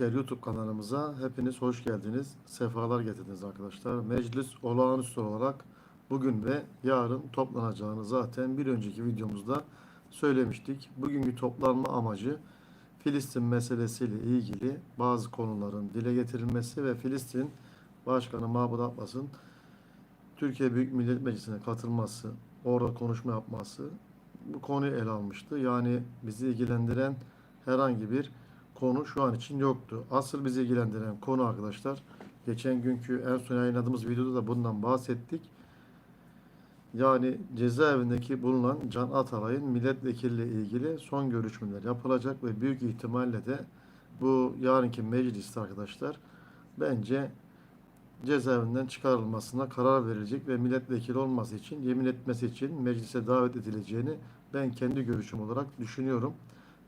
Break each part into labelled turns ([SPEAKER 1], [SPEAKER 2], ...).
[SPEAKER 1] Spiker YouTube kanalımıza hepiniz hoş geldiniz. Sefalar getirdiniz arkadaşlar. Meclis olağanüstü olarak bugün ve yarın toplanacağını zaten bir önceki videomuzda söylemiştik. Bugünkü toplanma amacı Filistin meselesiyle ilgili bazı konuların dile getirilmesi ve Filistin Başkanı Mahmut Abbas'ın Türkiye Büyük Millet Meclisi'ne katılması, orada konuşma yapması bu konuyu ele almıştı. Yani bizi ilgilendiren herhangi bir konu şu an için yoktu. Asıl bizi ilgilendiren konu arkadaşlar, geçen günkü en son yayınladığımız videoda da bundan bahsettik. Yani cezaevindeki bulunan Can Atalay'ın milletvekiliyle ilgili son görüşmeler yapılacak ve büyük ihtimalle de bu yarınki mecliste arkadaşlar bence cezaevinden çıkarılmasına karar verilecek ve milletvekili olması için, yemin etmesi için meclise davet edileceğini ben kendi görüşüm olarak düşünüyorum.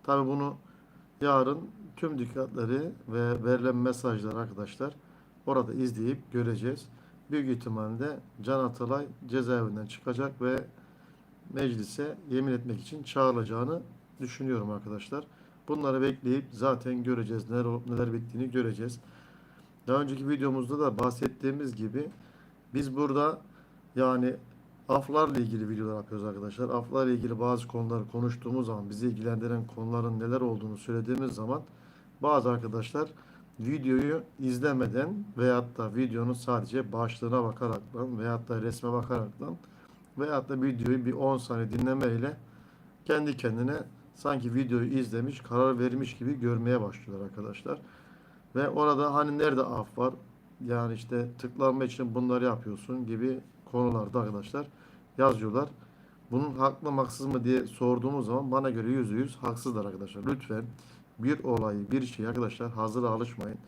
[SPEAKER 1] Tabi bunu yarın tüm dikkatleri ve verilen mesajlar arkadaşlar orada izleyip göreceğiz. Büyük ihtimalle Can Atalay cezaevinden çıkacak ve meclise yemin etmek için çağrılacağını düşünüyorum arkadaşlar. Bunları bekleyip zaten göreceğiz. Neler olup neler bittiğini göreceğiz. Daha önceki videomuzda da bahsettiğimiz gibi biz burada yani aflarla ilgili videolar yapıyoruz arkadaşlar. Aflarla ilgili bazı konuları konuştuğumuz zaman bizi ilgilendiren konuların neler olduğunu söylediğimiz zaman bazı arkadaşlar videoyu izlemeden veyahut da videonun sadece başlığına bakaraktan veyahut da resme bakaraktan veyahut da videoyu bir 10 saniye dinlemeyle kendi kendine sanki videoyu izlemiş, karar vermiş gibi görmeye başlıyorlar arkadaşlar. Ve orada hani nerede af var? Yani işte tıklanma için bunları yapıyorsun gibi konularda arkadaşlar yazıyorlar. Bunun haklı mı haksız mı diye sorduğumuz zaman bana göre yüzde yüz haksızlar arkadaşlar. Lütfen bir olayı, bir şey arkadaşlar hazıra alışmayın.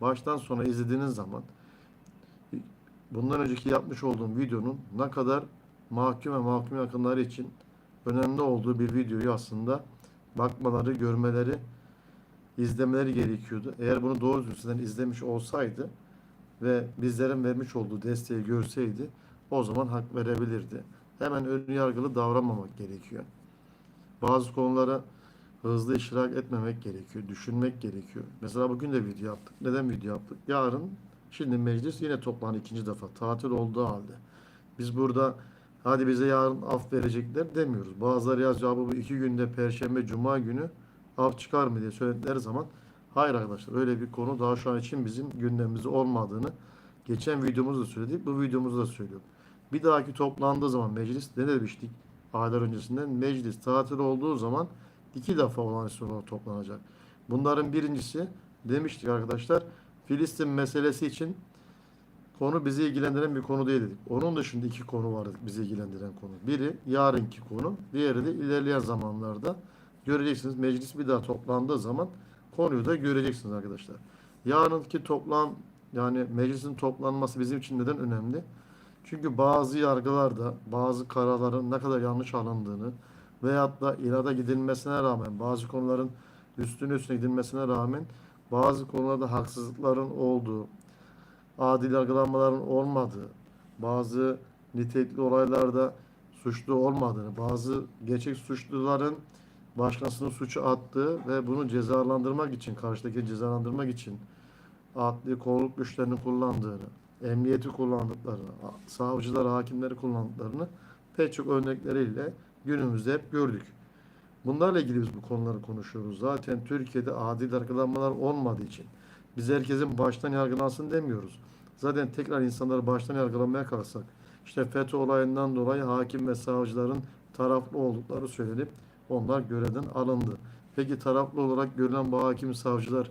[SPEAKER 1] Baştan sona izlediğiniz zaman bundan önceki yapmış olduğum videonun ne kadar mahkum ve mahkum yakınları için önemli olduğu bir videoyu aslında bakmaları, görmeleri, izlemeleri gerekiyordu. Eğer bunu doğru düzgün izlemiş olsaydı ve bizlerin vermiş olduğu desteği görseydi o zaman hak verebilirdi. Hemen ön yargılı davranmamak gerekiyor. Bazı konulara hızlı iştirak etmemek gerekiyor. Düşünmek gerekiyor. Mesela bugün de video yaptık. Neden video yaptık? Yarın şimdi meclis yine toplandı ikinci defa. Tatil olduğu halde. Biz burada hadi bize yarın af verecekler demiyoruz. Bazıları yazıyor "Abi bu iki günde perşembe cuma günü af çıkar mı diye söyledikleri zaman hayır arkadaşlar öyle bir konu daha şu an için bizim gündemimizde olmadığını geçen videomuzda söyledik. Bu videomuzda da söylüyorum. Bir dahaki toplandığı zaman meclis ne demiştik aylar öncesinden meclis tatil olduğu zaman iki defa olağanüstü olarak toplanacak. Bunların birincisi demiştik arkadaşlar Filistin meselesi için konu bizi ilgilendiren bir konu değil dedik. Onun dışında iki konu var bizi ilgilendiren konu. Biri yarınki konu, diğeri de ilerleyen zamanlarda göreceksiniz. Meclis bir daha toplandığı zaman konuyu da göreceksiniz arkadaşlar. Yarınki toplam yani meclisin toplanması bizim için neden önemli? Çünkü bazı yargılarda bazı kararların ne kadar yanlış alındığını veyahut da irada gidilmesine rağmen bazı konuların üstüne üstüne gidilmesine rağmen bazı konularda haksızlıkların olduğu, adil yargılanmaların olmadığı, bazı nitelikli olaylarda suçlu olmadığını, bazı gerçek suçluların başkasının suçu attığı ve bunu cezalandırmak için, karşıdaki cezalandırmak için adli kolluk güçlerini kullandığını, emniyeti kullandıklarını, savcılar, hakimleri kullandıklarını pek çok örnekleriyle günümüzde hep gördük. Bunlarla ilgili biz bu konuları konuşuyoruz. Zaten Türkiye'de adil yargılanmalar olmadığı için biz herkesin baştan yargılansın demiyoruz. Zaten tekrar insanları baştan yargılamaya kalksak işte FETÖ olayından dolayı hakim ve savcıların taraflı oldukları söylenip onlar görevden alındı. Peki taraflı olarak görülen bu hakim savcılar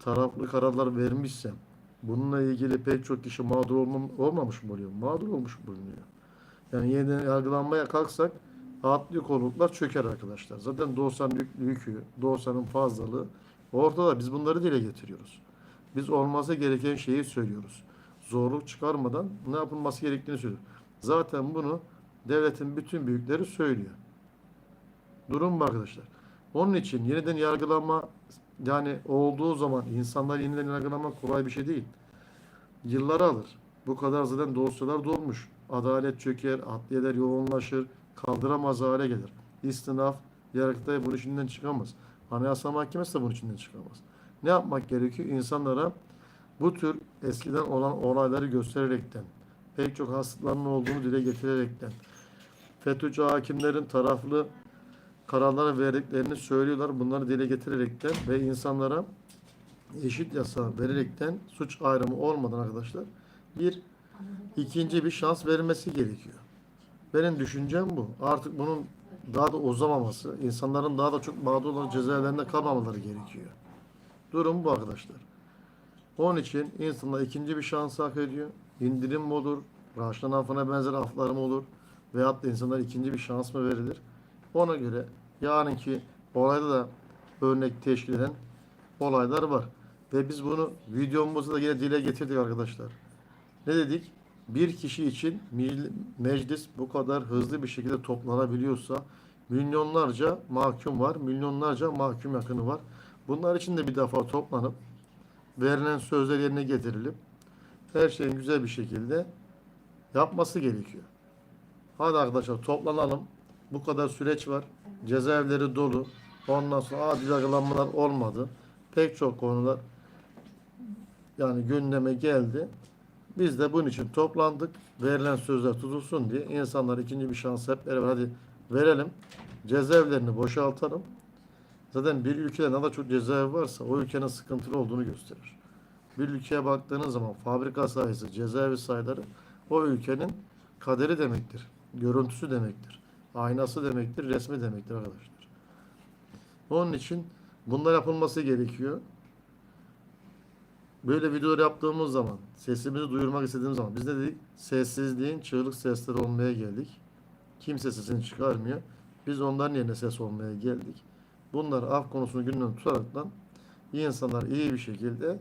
[SPEAKER 1] taraflı kararlar vermişse bununla ilgili pek çok kişi mağdur olmam, olmamış mı oluyor? Mağdur olmuş bulunuyor. Yani yeniden yargılanmaya kalksak adli kolluklar çöker arkadaşlar. Zaten dosyanın yük- yükü, dosyanın fazlalığı ortada. Biz bunları dile getiriyoruz. Biz olması gereken şeyi söylüyoruz. Zorluk çıkarmadan ne yapılması gerektiğini söylüyoruz. Zaten bunu devletin bütün büyükleri söylüyor. Durum bu arkadaşlar. Onun için yeniden yargılanma yani olduğu zaman insanlar yeniden yargılamak kolay bir şey değil. Yılları alır. Bu kadar zaten dosyalar dolmuş. Adalet çöker, adliyeler yoğunlaşır, kaldıramaz hale gelir. İstinaf, yargıtay bunun içinden çıkamaz. Anayasa Mahkemesi de bunun içinden çıkamaz. Ne yapmak gerekiyor? İnsanlara bu tür eskiden olan olayları göstererekten, pek çok hastaların olduğunu dile getirerekten, FETÖ'cü hakimlerin taraflı kararları verdiklerini söylüyorlar. Bunları dile getirerekten ve insanlara eşit yasa vererekten suç ayrımı olmadan arkadaşlar bir ikinci bir şans verilmesi gerekiyor. Benim düşüncem bu. Artık bunun daha da uzamaması, insanların daha da çok mağdur olan cezaevlerinde kalmamaları gerekiyor. Durum bu arkadaşlar. Onun için insanlar ikinci bir şans hak ediyor. İndirim mi olur, Raşlan affına benzer aflar mı olur veyahut da insanlar ikinci bir şans mı verilir? Ona göre yarınki olayda da örnek teşkil eden olaylar var. Ve biz bunu videomuzda da yine dile getirdik arkadaşlar. Ne dedik? Bir kişi için meclis bu kadar hızlı bir şekilde toplanabiliyorsa milyonlarca mahkum var, milyonlarca mahkum yakını var. Bunlar için de bir defa toplanıp verilen sözler yerine getirilip her şeyin güzel bir şekilde yapması gerekiyor. Hadi arkadaşlar toplanalım. Bu kadar süreç var. Cezaevleri dolu. Ondan sonra adil yargılanmalar olmadı. Pek çok konular yani gündeme geldi. Biz de bunun için toplandık. Verilen sözler tutulsun diye insanlar ikinci bir şans hep beraber hadi verelim. Cezaevlerini boşaltalım. Zaten bir ülkede ne kadar çok cezaevi varsa o ülkenin sıkıntılı olduğunu gösterir. Bir ülkeye baktığınız zaman fabrika sayısı, cezaevi sayıları o ülkenin kaderi demektir. Görüntüsü demektir. Aynası demektir, resmi demektir arkadaşlar. Onun için bunlar yapılması gerekiyor. Böyle videolar yaptığımız zaman, sesimizi duyurmak istediğimiz zaman biz ne dedik? Sessizliğin çığlık sesleri olmaya geldik. Kimse sesini çıkarmıyor. Biz onların yerine ses olmaya geldik. Bunlar af konusunu gündem tutaraktan insanlar iyi bir şekilde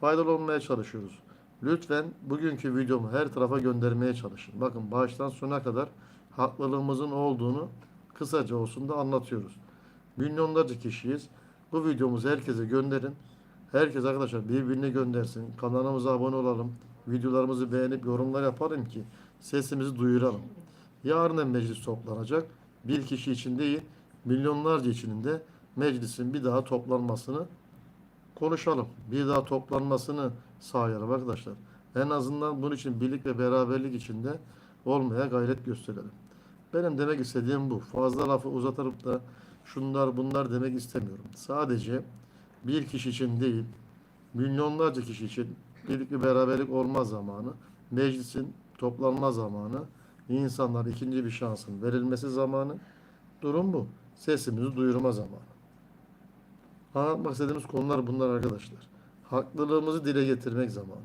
[SPEAKER 1] faydalı olmaya çalışıyoruz. Lütfen bugünkü videomu her tarafa göndermeye çalışın. Bakın baştan sona kadar haklılığımızın olduğunu kısaca olsun da anlatıyoruz. Milyonlarca kişiyiz. Bu videomuzu herkese gönderin. Herkes arkadaşlar birbirine göndersin. Kanalımıza abone olalım. Videolarımızı beğenip yorumlar yapalım ki sesimizi duyuralım. Yarın meclis toplanacak. Bir kişi için değil, milyonlarca içinin de meclisin bir daha toplanmasını konuşalım. Bir daha toplanmasını sağlayalım arkadaşlar. En azından bunun için birlik ve beraberlik içinde olmaya gayret gösterelim. Benim demek istediğim bu. Fazla lafı uzatırıp da şunlar bunlar demek istemiyorum. Sadece bir kişi için değil, milyonlarca kişi için birlik ve beraberlik olma zamanı, meclisin toplanma zamanı, insanlar ikinci bir şansın verilmesi zamanı. Durum bu. Sesimizi duyurma zamanı. Anlatmak istediğimiz konular bunlar arkadaşlar. Haklılığımızı dile getirmek zamanı.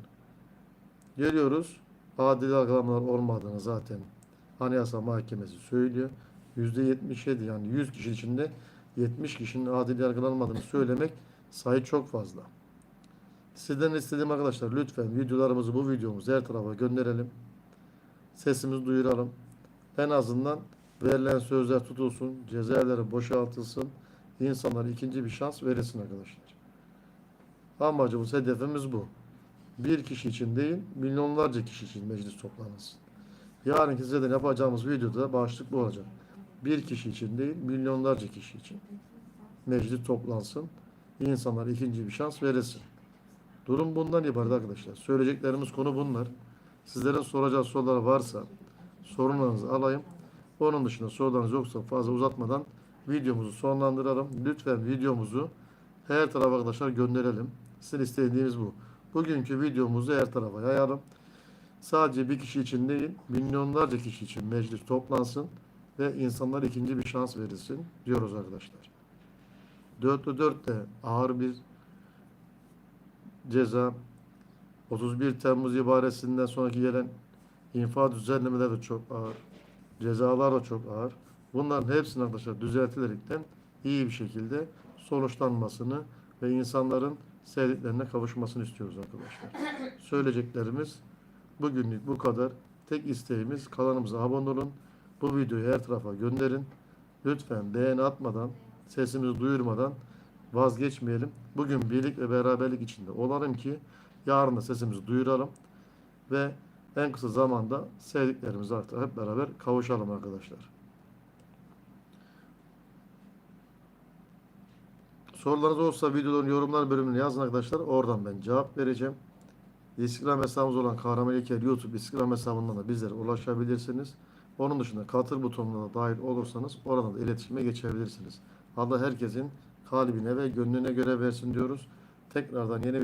[SPEAKER 1] Görüyoruz. Adil yargılamalar olmadığını zaten Anayasa Mahkemesi söylüyor. %77 yani 100 kişi içinde 70 kişinin adil yargılanmadığını söylemek sayı çok fazla. Sizden istediğim arkadaşlar lütfen videolarımızı bu videomuzu her tarafa gönderelim. Sesimizi duyuralım. En azından verilen sözler tutulsun, cezaevleri boşaltılsın, insanlara ikinci bir şans verilsin arkadaşlar. Amacımız, hedefimiz bu. Bir kişi için değil, milyonlarca kişi için meclis toplanırsın. Yarınki sizden yapacağımız videoda başlık bu olacak. Bir kişi için değil, milyonlarca kişi için meclis toplansın, insanlara ikinci bir şans verilsin. Durum bundan ibaret arkadaşlar. Söyleyeceklerimiz konu bunlar. Sizlerin soracağı sorular varsa sorunlarınızı alayım. Onun dışında sorularınız yoksa fazla uzatmadan videomuzu sonlandıralım. Lütfen videomuzu her tarafa arkadaşlar gönderelim. Sizin istediğiniz bu. Bugünkü videomuzu her tarafa yayalım. Sadece bir kişi için değil, milyonlarca kişi için meclis toplansın ve insanlar ikinci bir şans verilsin diyoruz arkadaşlar. 4'te 4 de ağır bir ceza 31 Temmuz ibaresinden sonraki gelen infaz düzenlemeleri de çok ağır. Cezalar da çok ağır. Bunların hepsinin arkadaşlar düzeltilerekten iyi bir şekilde sonuçlanmasını ve insanların sevdiklerine kavuşmasını istiyoruz arkadaşlar. Söyleyeceklerimiz bugünlük bu kadar. Tek isteğimiz kanalımıza abone olun. Bu videoyu her tarafa gönderin. Lütfen beğeni atmadan, sesimizi duyurmadan vazgeçmeyelim. Bugün birlik ve beraberlik içinde olalım ki yarın da sesimizi duyuralım ve en kısa zamanda sevdiklerimize artık hep beraber kavuşalım arkadaşlar. Sorularınız olursa videoların yorumlar bölümüne yazın arkadaşlar. Oradan ben cevap vereceğim. Instagram hesabımız olan Kahraman İlker YouTube Instagram hesabından da bizlere ulaşabilirsiniz. Onun dışında katıl butonuna da dahil olursanız oradan da iletişime geçebilirsiniz. Allah herkesin kalbine ve gönlüne göre versin diyoruz. Tekrardan yeni